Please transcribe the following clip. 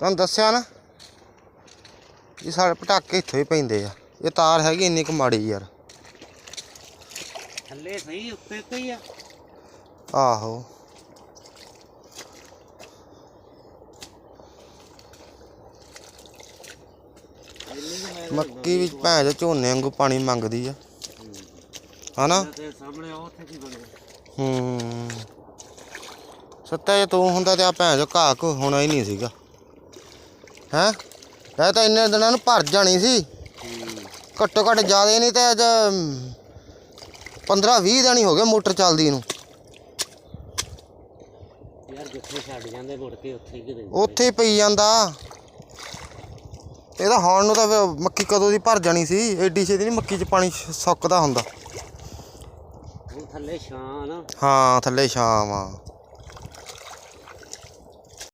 ਤੁਹਾਨੂੰ ਦੱਸਿਆ ਨਾ ਇਹ ਸਾਡੇ ਪਟਾਕੇ ਇੱਥੋਂ ਹੀ ਪੈਂਦੇ ਆ। ਇਹ ਤਾਰ ਹੈਗੀ ਇੰਨੀ ਕੁ ਮਾੜੀ ਯਾਰ। ਥੱਲੇ ਸਹੀ ਉੱਤੇ ਹੀ ਆ। ਆਹੋ। ਮੱਕੀ ਵਿੱਚ ਭੈਣ ਝੋਨੇ ਵਾਂਗੂ ਪਾਣੀ ਮੰਗਦੀ ਆ। ਹਨਾ? ਤੇ ਸਾਹਮਣੇ ਉਹ ਉੱਥੇ ਕੀ ਬਣਦਾ? ਹੂੰ। ਸੱਤਾ ਜੇ ਤੂੰ ਹੁੰਦਾ ਤੇ ਆ ਭੈਣ ਚੋ ਘਾਹ ਕੋ ਹੋਣਾ ਹੀ ਨਹੀਂ ਸੀਗਾ। ਹੈ? ਇਹ ਤਾਂ ਇੰਨੇ ਦਿਨਾਂ ਨੂੰ ਭਰ ਜਾਣੀ ਸੀ। ਘੱਟੋ ਘੱਟ ਜ਼ਿਆਦਾ ਨਹੀਂ ਤੇ ਅੱਜ 15 20 ਦਿਨ ਹੀ ਹੋ ਗਏ ਮੋਟਰ ਚੱਲਦੀ ਨੂੰ। ਯਾਰ ਜਿੱਥੇ ਛੱਡ ਜਾਂਦੇ ਮੁੜ ਕੇ ਉੱਥੇ ਹੀ ਕਿਤੇ। ਉੱਥੇ ਹੀ ਪਈ ਜਾਂਦਾ। ਇਹਦਾ ਹੁਣ ਨੂੰ ਤਾਂ ਮੱਕੀ ਕਦੋਂ ਦੀ ਭਰ ਜਾਣੀ ਸੀ? ਏਡੀ ਛੇਤੀ ਨਹੀਂ ਮੱਕੀ 'ਚ ਪਾਣੀ ਸੁੱਕਦਾ ਹੁੰਦਾ। ਥੱਲੇ ਛਾਂ ਨਾ। ਹਾਂ ਥੱਲੇ ਛਾਂ ਆ